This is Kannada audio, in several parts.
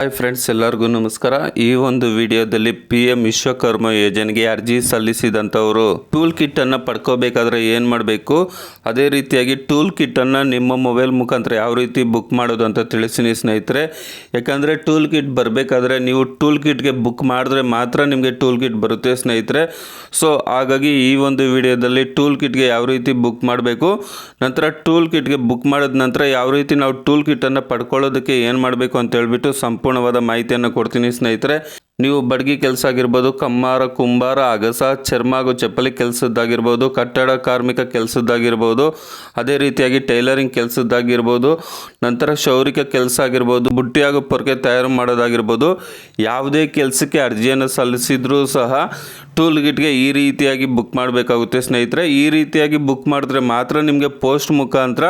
ಹಾಯ್ ಫ್ರೆಂಡ್ಸ್ ಎಲ್ಲರಿಗೂ ನಮಸ್ಕಾರ. ಈ ಒಂದು ವಿಡಿಯೋದಲ್ಲಿ ಪಿ ಎಂ ವಿಶ್ವಕರ್ಮ ಯೋಜನೆಗೆ ಅರ್ಜಿ ಸಲ್ಲಿಸಿದಂಥವರು ಟೂಲ್ ಕಿಟ್ ಅನ್ನ ಪಡ್ಕೋಬೇಕಾದ್ರೆ ಏನು ಮಾಡಬೇಕು? ಅದೇ ರೀತಿಯಾಗಿ ಟೂಲ್ ಕಿಟ್ ಅನ್ನ ನಿಮ್ಮ ಮೊಬೈಲ್ ಮುಖಾಂತರ ಯಾವ ರೀತಿ ಬುಕ್ ಮಾಡೋದು ಅಂತ ತಿಳಿಸಿನಿ ಸ್ನೇಹಿತರೆ. ಯಾಕಂದರೆ ಟೂಲ್ ಕಿಟ್ ಬರಬೇಕಾದ್ರೆ ನೀವು ಟೂಲ್ ಕಿಟ್ಗೆ ಬುಕ್ ಮಾಡಿದ್ರೆ ಮಾತ್ರ ನಿಮಗೆ ಟೂಲ್ ಕಿಟ್ ಬರುತ್ತೆ ಸ್ನೇಹಿತರೆ. ಸೊ ಹಾಗಾಗಿ ಈ ಒಂದು ವಿಡಿಯೋದಲ್ಲಿ ಟೂಲ್ ಕಿಟ್ಗೆ ಯಾವ ರೀತಿ ಬುಕ್ ಮಾಡಬೇಕು? ನಂತರ ಟೂಲ್ ಕಿಟ್ಗೆ ಬುಕ್ ಮಾಡಿದ ನಂತರ ಯಾವ ರೀತಿ ನಾವು ಟೂಲ್ ಕಿಟ್ಟನ್ನು ಪಡ್ಕೊಳ್ಳೋದಕ್ಕೆ ಏನು ಮಾಡಬೇಕು ಅಂತ ಹೇಳ್ಬಿಟ್ಟು ಸಂಪೂರ್ಣವಾದ ಮಾಹಿತಿಯನ್ನು ಕೊಡ್ತೀನಿ ಸ್ನೇಹಿತರೆ. ನೀವು ಬಡ್ಗಿ ಕೆಲಸ ಆಗಿರ್ಬೋದು, ಕಮ್ಮಾರ, ಕುಂಬಾರ, ಅಗಸ, ಚರ್ಮ ಹಾಗೂ ಚಪ್ಪಲಿ ಕೆಲಸದ್ದಾಗಿರ್ಬೋದು, ಕಟ್ಟಡ ಕಾರ್ಮಿಕ ಕೆಲಸದ್ದಾಗಿರ್ಬೋದು, ಅದೇ ರೀತಿಯಾಗಿ ಟೈಲರಿಂಗ್ ಕೆಲಸದ್ದಾಗಿರ್ಬೋದು, ನಂತರ ಶೌರಿಕ ಕೆಲಸ ಆಗಿರ್ಬೋದು, ಬುಟ್ಟಿ ಹಾಗೂ ಪೊರಕೆ ತಯಾರು ಮಾಡೋದಾಗಿರ್ಬೋದು, ಯಾವುದೇ ಕೆಲಸಕ್ಕೆ ಅರ್ಜಿಯನ್ನು ಸಲ್ಲಿಸಿದ್ರೂ ಸಹ ಟೂಲ್ ಗಿಟ್ಗೆ ಈ ರೀತಿಯಾಗಿ ಬುಕ್ ಮಾಡಬೇಕಾಗುತ್ತೆ. ಸ್ನೇಹಿತರೆ, ಈ ರೀತಿಯಾಗಿ ಬುಕ್ ಮಾಡಿದ್ರೆ ಮಾತ್ರ ನಿಮಗೆ ಪೋಸ್ಟ್ ಮುಖಾಂತರ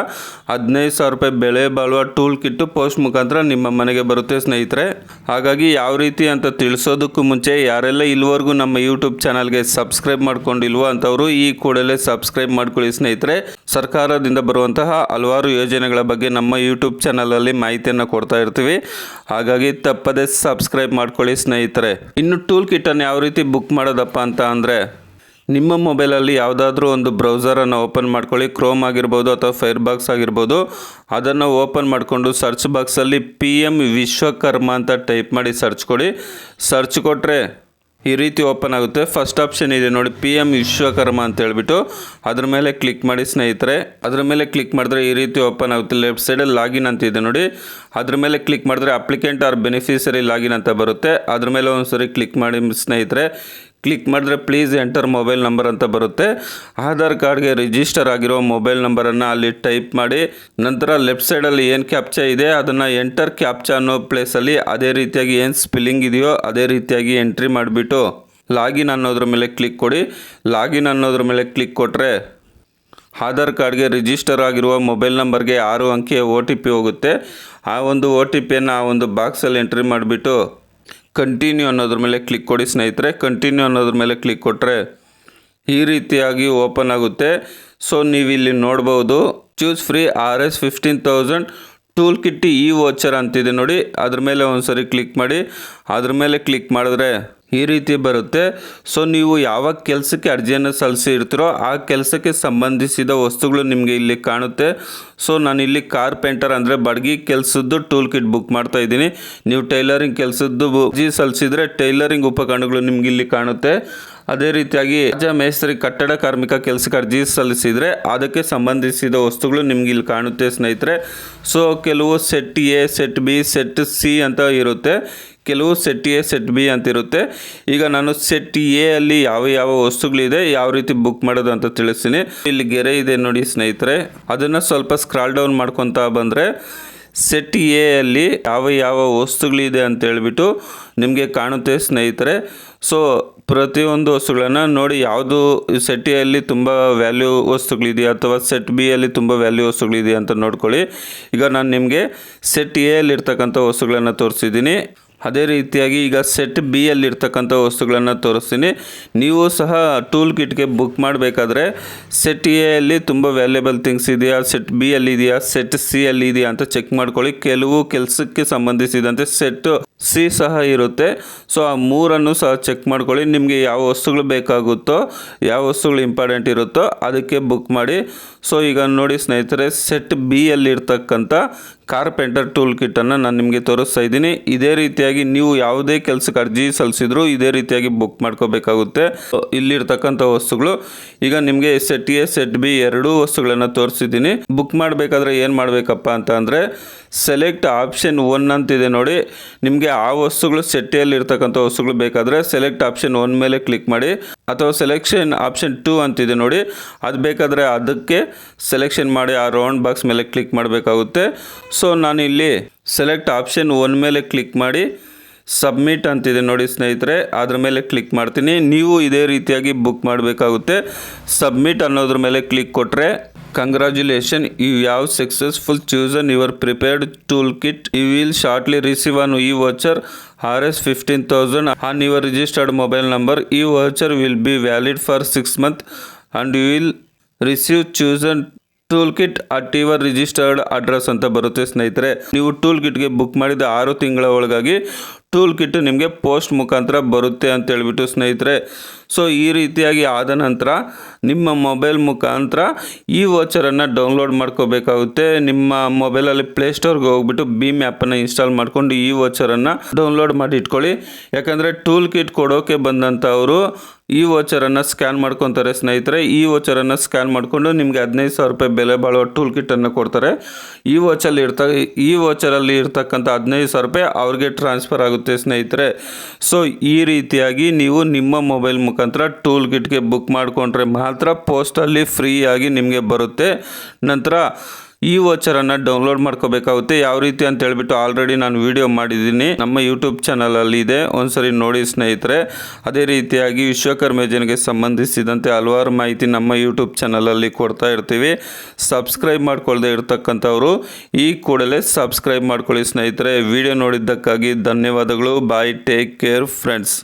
ಹದಿನೈದು ಸಾವಿರ ರೂಪಾಯಿ ಬೆಳೆ ಬಾಳುವ ಟೂಲ್ ಕಿಟ್ಟು ಪೋಸ್ಟ್ ಮುಖಾಂತರ ನಿಮ್ಮ ಮನೆಗೆ ಬರುತ್ತೆ ಸ್ನೇಹಿತರೆ. ಹಾಗಾಗಿ ಯಾವ ರೀತಿ ಅಂತ ತಿಳಿಸೋದಕ್ಕೂ ಮುಂಚೆ ಯಾರೆಲ್ಲ ಇಲ್ಲಿವರೆಗೂ ನಮ್ಮ ಯೂಟ್ಯೂಬ್ ಚಾನಲ್ಗೆ ಸಬ್ಸ್ಕ್ರೈಬ್ ಮಾಡ್ಕೊಂಡಿಲ್ವೋ ಅಂತವರು ಈ ಕೂಡಲೇ ಸಬ್ಸ್ಕ್ರೈಬ್ ಮಾಡ್ಕೊಳ್ಳಿ ಸ್ನೇಹಿತರೆ. ಸರ್ಕಾರದಿಂದ ಬರುವಂತಹ ಹಲವಾರು ಯೋಜನೆಗಳ ಬಗ್ಗೆ ನಮ್ಮ ಯೂಟ್ಯೂಬ್ ಚಾನಲಲ್ಲಿ ಮಾಹಿತಿಯನ್ನು ಕೊಡ್ತಾ ಇರ್ತೀವಿ. ಹಾಗಾಗಿ ತಪ್ಪದೇ ಸಬ್ಸ್ಕ್ರೈಬ್ ಮಾಡ್ಕೊಳ್ಳಿ ಸ್ನೇಹಿತರೆ. ಇನ್ನು ಟೂಲ್ ಕಿಟ್ಟನ್ನು ಯಾವ ರೀತಿ ಬುಕ್ ಮಾಡೋದಪ್ಪ ಅಂತ ಅಂದರೆ ನಿಮ್ಮ ಮೊಬೈಲಲ್ಲಿ ಯಾವುದಾದ್ರೂ ಒಂದು ಬ್ರೌಸರನ್ನು ಓಪನ್ ಮಾಡ್ಕೊಳ್ಳಿ. ಕ್ರೋಮ್ ಆಗಿರ್ಬೋದು ಅಥವಾ ಫೈರ್ ಬಾಕ್ಸ್ ಆಗಿರ್ಬೋದು. ಅದನ್ನು ಓಪನ್ ಮಾಡಿಕೊಂಡು ಸರ್ಚ್ ಬಾಕ್ಸಲ್ಲಿ ಪಿ ಎಂ ವಿಶ್ವಕರ್ಮ ಅಂತ ಟೈಪ್ ಮಾಡಿ ಸರ್ಚ್ ಕೊಡಿ. ಸರ್ಚ್ ಕೊಟ್ಟರೆ ಈ ರೀತಿ ಓಪನ್ ಆಗುತ್ತೆ. ಫಸ್ಟ್ ಆಪ್ಷನ್ ಇದೆ ನೋಡಿ ಪಿ ಎಂ ವಿಶ್ವಕರ್ಮ ಅಂತ ಹೇಳ್ಬಿಟ್ಟು. ಅದ್ರ ಮೇಲೆ ಕ್ಲಿಕ್ ಮಾಡಿ ಸ್ನೇಹಿತರೆ. ಅದ್ರ ಮೇಲೆ ಕ್ಲಿಕ್ ಮಾಡಿದ್ರೆ ಈ ರೀತಿ ಓಪನ್ ಆಗುತ್ತೆ. ಲೆಫ್ಟ್ ಸೈಡಲ್ಲಿ ಲಾಗಿನ್ ಅಂತ ಇದೆ ನೋಡಿ. ಅದ್ರ ಮೇಲೆ ಕ್ಲಿಕ್ ಮಾಡಿದ್ರೆ ಅಪ್ಲಿಕೆಂಟ್ ಆರ್ ಬೆನಿಫಿಷರಿ ಲಾಗಿನ್ ಅಂತ ಬರುತ್ತೆ. ಅದ್ರ ಮೇಲೆ ಒಂದ್ಸರಿ ಕ್ಲಿಕ್ ಮಾಡಿ ಸ್ನೇಹಿತರೆ. ಕ್ಲಿಕ್ ಮಾಡಿದ್ರೆ ಪ್ಲೀಸ್ ಎಂಟರ್ ಮೊಬೈಲ್ ನಂಬರ್ ಅಂತ ಬರುತ್ತೆ. ಆಧಾರ್ ಕಾರ್ಡ್ಗೆ ರಿಜಿಸ್ಟರ್ ಆಗಿರೋ ಮೊಬೈಲ್ ನಂಬರನ್ನು ಅಲ್ಲಿ ಟೈಪ್ ಮಾಡಿ, ನಂತರ ಲೆಫ್ಟ್ ಸೈಡಲ್ಲಿ ಏನು ಕ್ಯಾಪ್ಚಾ ಇದೆ, ಅದನ್ನು ಎಂಟರ್ ಕ್ಯಾಪ್ಚಾ ಅನ್ನೋ ಪ್ಲೇಸಲ್ಲಿ ಅದೇ ರೀತಿಯಾಗಿ ಏನು ಸ್ಪೆಲ್ಲಿಂಗ್ ಇದೆಯೋ ಅದೇ ರೀತಿಯಾಗಿ ಎಂಟ್ರಿ ಮಾಡಿಬಿಟ್ಟು ಲಾಗಿನ್ ಅನ್ನೋದ್ರ ಮೇಲೆ ಕ್ಲಿಕ್ ಕೊಡಿ. ಲಾಗಿನ್ ಅನ್ನೋದ್ರ ಮೇಲೆ ಕ್ಲಿಕ್ ಕೊಟ್ಟರೆ ಆಧಾರ್ ಕಾರ್ಡ್ಗೆ ರಿಜಿಸ್ಟರ್ ಆಗಿರುವ ಮೊಬೈಲ್ ನಂಬರ್ಗೆ ಆರು ಅಂಕಿಯ ಒ ಟಿ ಪಿ ಹೋಗುತ್ತೆ. ಆ ಒಂದು ಒ ಟಿ ಪಿಯನ್ನು ಆ ಒಂದು ಬಾಕ್ಸಲ್ಲಿ ಎಂಟ್ರಿ ಮಾಡಿಬಿಟ್ಟು ಕಂಟಿನ್ಯೂ ಅನ್ನೋದ್ರ ಮೇಲೆ ಕ್ಲಿಕ್ ಕೊಡಿ ಸ್ನೇಹಿತರೆ. ಕಂಟಿನ್ಯೂ ಅನ್ನೋದ್ರ ಮೇಲೆ ಕ್ಲಿಕ್ ಕೊಟ್ಟರೆ ಈ ರೀತಿಯಾಗಿ ಓಪನ್ ಆಗುತ್ತೆ. ಸೊ ನೀವು ಇಲ್ಲಿ ನೋಡ್ಬೋದು choose free R S fifteen thousand tool kit ಈ ವೋಚರ್ ಅಂತಿದೆ ನೋಡಿ. ಅದ್ರ ಮೇಲೆ ಒಂದ್ಸರಿ ಕ್ಲಿಕ್ ಮಾಡಿ. ಅದ್ರ ಮೇಲೆ ಕ್ಲಿಕ್ ಮಾಡಿದ್ರೆ ಈ ರೀತಿ ಬರುತ್ತೆ. ಸೊ ನೀವು ಯಾವ ಕೆಲಸಕ್ಕೆ ಅರ್ಜಿಯನ್ನು ಸಲ್ಲಿಸಿರ್ತೀರೋ ಆ ಕೆಲಸಕ್ಕೆ ಸಂಬಂಧಿಸಿದ ವಸ್ತುಗಳು ನಿಮಗೆ ಇಲ್ಲಿ ಕಾಣುತ್ತೆ. ಸೊ ನಾನು ಇಲ್ಲಿ ಕಾರ್ಪೆಂಟರ್ ಅಂದರೆ ಬಡಗಿ ಕೆಲಸದ್ದು ಟೂಲ್ ಕಿಟ್ ಬುಕ್ ಮಾಡ್ತಾ ಇದ್ದೀನಿ. ನೀವು ಟೈಲರಿಂಗ್ ಕೆಲಸದ್ದು ಅರ್ಜಿ ಸಲ್ಲಿಸಿದರೆ ಟೈಲರಿಂಗ್ ಉಪಕರಣಗಳು ನಿಮಗೆ ಇಲ್ಲಿ ಕಾಣುತ್ತೆ. ಅದೇ ರೀತಿಯಾಗಿ ರಾಜ ಮೇಸ್ತ್ರಿ ಕಟ್ಟಡ ಕಾರ್ಮಿಕ ಕೆಲಸಕ್ಕೆ ಅರ್ಜಿ ಸಲ್ಲಿಸಿದರೆ ಅದಕ್ಕೆ ಸಂಬಂಧಿಸಿದ ವಸ್ತುಗಳು ನಿಮ್ಗೆ ಇಲ್ಲಿ ಕಾಣುತ್ತೆ ಸ್ನೇಹಿತರೆ. ಸೊ ಕೆಲವು set A set B set C ಅಂತ ಇರುತ್ತೆ. ಕೆಲವು ಸೆಟ್ ಎ ಸೆಟ್ ಬಿ ಅಂತಿರುತ್ತೆ. ಈಗ ನಾನು ಸೆಟ್ ಎ ಅಲ್ಲಿ ಯಾವ ಯಾವ ವಸ್ತುಗಳಿದೆ, ಯಾವ ರೀತಿ ಬುಕ್ ಮಾಡೋದು ಅಂತ ತಿಳಿಸ್ತೀನಿ. ಇಲ್ಲಿ ಗೆರೆ ಇದೆ ನೋಡಿ ಸ್ನೇಹಿತರೆ. ಅದನ್ನು ಸ್ವಲ್ಪ ಸ್ಕ್ರಾಲ್ ಡೌನ್ ಮಾಡ್ಕೊತಾ ಬಂದರೆ ಸೆಟ್ ಎ ಅಲ್ಲಿ ಯಾವ ಯಾವ ವಸ್ತುಗಳಿದೆ ಅಂತ ಹೇಳ್ಬಿಟ್ಟು ನಿಮಗೆ ಕಾಣುತ್ತೆ ಸ್ನೇಹಿತರೆ. ಸೊ ಪ್ರತಿಯೊಂದು ವಸ್ತುಗಳನ್ನು ನೋಡಿ ಯಾವುದು ಸೆಟ್ ಎ ಅಲ್ಲಿ ತುಂಬ ವ್ಯಾಲ್ಯೂ ವಸ್ತುಗಳಿದೆಯಾ ಅಥವಾ ಸೆಟ್ ಬಿ ಅಲ್ಲಿ ತುಂಬ ವ್ಯಾಲ್ಯೂ ವಸ್ತುಗಳಿದೆಯಾ ಅಂತ ನೋಡ್ಕೊಳ್ಳಿ. ಈಗ ನಾನು ನಿಮಗೆ ಸೆಟ್ ಎ ಅಲ್ಲಿ ಇರ್ತಕ್ಕಂಥ ವಸ್ತುಗಳನ್ನು ತೋರಿಸಿದ್ದೀನಿ. ಅದೇ ರೀತಿಯಾಗಿ ಈಗ ಸೆಟ್ ಬಿ ಅಲ್ಲಿ ಇರ್ತಕ್ಕಂಥ ವಸ್ತುಗಳನ್ನು ತೋರಿಸ್ತೀನಿ. ನೀವು ಸಹ ಟೂಲ್ ಕಿಟ್ಗೆ ಬುಕ್ ಮಾಡಬೇಕಾದ್ರೆ ಸೆಟ್ ಎ ಅಲ್ಲಿ ತುಂಬ ವ್ಯಾಲ್ಯೂಬಲ್ ಥಿಂಗ್ಸ್ ಇದೆಯಾ ಸೆಟ್ ಬಿ ಅಲ್ಲಿ ಇದೆಯಾ ಸೆಟ್ ಸಿ ಅಲ್ಲಿ ಇದೆಯಾ ಅಂತ ಚೆಕ್ ಮಾಡ್ಕೊಳ್ಳಿ. ಕೆಲವು ಕೆಲಸಕ್ಕೆ ಸಂಬಂಧಿಸಿದಂತೆ ಸೆಟ್ ಸಿ ಸಹ ಇರುತ್ತೆ. ಸೊ ಆ ಮೂರನ್ನು ಸಹ ಚೆಕ್ ಮಾಡ್ಕೊಳ್ಳಿ. ನಿಮಗೆ ಯಾವ ವಸ್ತುಗಳು ಬೇಕಾಗುತ್ತೋ, ಯಾವ ವಸ್ತುಗಳು ಇಂಪಾರ್ಟೆಂಟ್ ಇರುತ್ತೋ ಅದಕ್ಕೆ ಬುಕ್ ಮಾಡಿ. ಸೊ ಈಗ ನೋಡಿ ಸ್ನೇಹಿತರೆ ಸೆಟ್ ಬಿ ಅಲ್ಲಿ ಇರ್ತಕ್ಕಂಥ ಕಾರ್ಪೆಂಟರ್ ಟೂಲ್ ಕಿಟ್ಟನ್ನು ನಾನು ನಿಮಗೆ ತೋರಿಸ್ತಾ ಇದ್ದೀನಿ. ಇದೇ ರೀತಿಯಾಗಿ ನೀವು ಯಾವುದೇ ಕೆಲಸಕ್ಕೆ ಅರ್ಜಿ ಸಲ್ಲಿಸಿದ್ರು ಇದೇ ರೀತಿಯಾಗಿ ಬುಕ್ ಮಾಡ್ಕೋಬೇಕಾಗುತ್ತೆ. ಇಲ್ಲಿರ್ತಕ್ಕಂಥ ವಸ್ತುಗಳು. ಈಗ ನಿಮಗೆ ಸೆಟ್ ಎ ಸೆಟ್ ಬಿ ಎರಡೂ ವಸ್ತುಗಳನ್ನು ತೋರಿಸಿದ್ದೀನಿ. ಬುಕ್ ಮಾಡಬೇಕಾದ್ರೆ ಏನು ಮಾಡಬೇಕಪ್ಪ ಅಂತ ಅಂದರೆ ಸೆಲೆಕ್ಟ್ ಆಪ್ಷನ್ ಒನ್ ಅಂತಿದೆ ನೋಡಿ. ನಿಮಗೆ ಆ ವಸ್ತುಗಳು ಸೆಟ್ಟಿಯಲ್ಲಿ ಇರ್ತಕ್ಕಂಥ ವಸ್ತುಗಳು ಬೇಕಾದರೆ ಸೆಲೆಕ್ಟ್ ಆಪ್ಷನ್ ಒನ್ ಮೇಲೆ ಕ್ಲಿಕ್ ಮಾಡಿ. ಅಥವಾ ಸೆಲೆಕ್ಷನ್ ಆಪ್ಷನ್ ಟೂ ಅಂತಿದೆ ನೋಡಿ. ಅದು ಬೇಕಾದರೆ ಅದಕ್ಕೆ ಸೆಲೆಕ್ಷನ್ ಮಾಡಿ ಆ ರೌಂಡ್ ಬಾಕ್ಸ್ ಮೇಲೆ ಕ್ಲಿಕ್ ಮಾಡಬೇಕಾಗುತ್ತೆ. ಸೊ ನಾನು ಇಲ್ಲಿ ಸೆಲೆಕ್ಟ್ ಆಪ್ಷನ್ ಒನ್ ಮೇಲೆ ಕ್ಲಿಕ್ ಮಾಡಿ ಸಬ್ಮಿಟ್ ಅಂತಿದೆ ನೋಡಿ ಸ್ನೇಹಿತರೆ. ಅದ್ರ ಮೇಲೆ ಕ್ಲಿಕ್ ಮಾಡ್ತೀನಿ. ನೀವು ಇದೇ ರೀತಿಯಾಗಿ ಬುಕ್ ಮಾಡಬೇಕಾಗುತ್ತೆ. ಸಬ್ಮಿಟ್ ಅನ್ನೋದ್ರ ಮೇಲೆ ಕ್ಲಿಕ್ ಕೊಟ್ಟರೆ congratulation you have successful chosen your prepared tool kit you will shortly receive an e voucher R S fifteen thousand on your registered mobile number e voucher will be valid for six month and you will receive chosen tool kit at your registered address ಅಂತ ಬರುತ್ತೆ ಸ್ನೇಹಿತರೆ, ನೀವು ಟೂಲ್ ಕಿಟ್ಗೆ ಬುಕ್ ಮಾಡಿದ ಆರು ತಿಂಗಳ ಒಳಗಾಗಿ ಟೂಲ್ ಕಿಟ್ ನಿಮಗೆ ಪೋಸ್ಟ್ ಮುಖಾಂತರ ಬರುತ್ತೆ ಅಂತ ಹೇಳ್ಬಿಟ್ಟು ಸ್ನೇಹಿತರೆ. ಸೊ ಈ ರೀತಿಯಾಗಿ ಆದ ನಂತರ ನಿಮ್ಮ ಮೊಬೈಲ್ ಮುಖಾಂತರ ಈ ವಾಚರನ್ನು ಡೌನ್ಲೋಡ್ ಮಾಡ್ಕೋಬೇಕಾಗುತ್ತೆ. ನಿಮ್ಮ ಮೊಬೈಲಲ್ಲಿ ಪ್ಲೇಸ್ಟೋರ್ಗೆ ಹೋಗ್ಬಿಟ್ಟು ಭೀಮ್ ಆ್ಯಪನ್ನು ಇನ್ಸ್ಟಾಲ್ ಮಾಡ್ಕೊಂಡು ಈ ವಾಚರನ್ನು ಡೌನ್ಲೋಡ್ ಮಾಡಿ ಇಟ್ಕೊಳ್ಳಿ. ಯಾಕಂದರೆ ಟೂಲ್ ಕಿಟ್ ಕೊಡೋಕೆ ಬಂದಂಥವರು ಈ ವಾಚರನ್ನು ಸ್ಕ್ಯಾನ್ ಮಾಡ್ಕೊತಾರೆ ಸ್ನೇಹಿತರೆ. ಈ ವಾಚರನ್ನು ಸ್ಕ್ಯಾನ್ ಮಾಡಿಕೊಂಡು ನಿಮಗೆ ಹದಿನೈದು ಸಾವಿರ ರೂಪಾಯಿ ಬೆಲೆ ಬಾಳುವ ಟೂಲ್ ಕಿಟ್ಟನ್ನು ಕೊಡ್ತಾರೆ. ಈ ವಾಚಲ್ಲಿ ಇರ್ತ ಈ ವೋಚರಲ್ಲಿ ಇರ್ತಕ್ಕಂಥ ಹದಿನೈದು ಸಾವಿರ ರೂಪಾಯಿ ಅವ್ರಿಗೆ ಟ್ರಾನ್ಸ್ಫರ್ ಆಗುತ್ತೆ. ಸ್ನೇಹಿತರೆ. ಸೊ ಈ ರೀತಿಯಾಗಿ ನೀವು ನಿಮ್ಮ ಮೊಬೈಲ್ ಮುಖಾಂತರ ಟೂಲ್ ಕಿಟ್ಗೆ ಬುಕ್ ಮಾಡಿಕೊಂಡ್ರೆ ಮಾತ್ರ ಪೋಸ್ಟಲ್ಲಿ ಫ್ರೀಯಾಗಿ ನಿಮಗೆ ಬರುತ್ತೆ. ನಂತರ ಈ ವೋಚರನ್ನು ಡೌನ್ಲೋಡ್ ಮಾಡ್ಕೋಬೇಕಾಗುತ್ತೆ. ಯಾವ ರೀತಿ ಅಂತ ಹೇಳ್ಬಿಟ್ಟು ಆಲ್ರೆಡಿ ನಾನು ವಿಡಿಯೋ ಮಾಡಿದ್ದೀನಿ. ನಮ್ಮ ಯೂಟ್ಯೂಬ್ ಚಾನಲಲ್ಲಿ ಇದೆ. ಒಂದ್ಸರಿ ನೋಡಿ ಸ್ನೇಹಿತರೆ. ಅದೇ ರೀತಿಯಾಗಿ ವಿಶ್ವಕರ್ಮ ಯೋಜನೆಗೆ ಸಂಬಂಧಿಸಿದಂತೆ ಹಲವಾರು ಮಾಹಿತಿ ನಮ್ಮ ಯೂಟ್ಯೂಬ್ ಚಾನಲಲ್ಲಿ ಕೊಡ್ತಾ ಇರ್ತೀವಿ. ಸಬ್ಸ್ಕ್ರೈಬ್ ಮಾಡ್ಕೊಳ್ದೆ ಇರ್ತಕ್ಕಂಥವ್ರು. ಈ ಕೂಡಲೇ ಸಬ್ಸ್ಕ್ರೈಬ್ ಮಾಡ್ಕೊಳ್ಳಿ ಸ್ನೇಹಿತರೆ. ವಿಡಿಯೋ ನೋಡಿದ್ದಕ್ಕಾಗಿ ಧನ್ಯವಾದಗಳು. Bye take care friends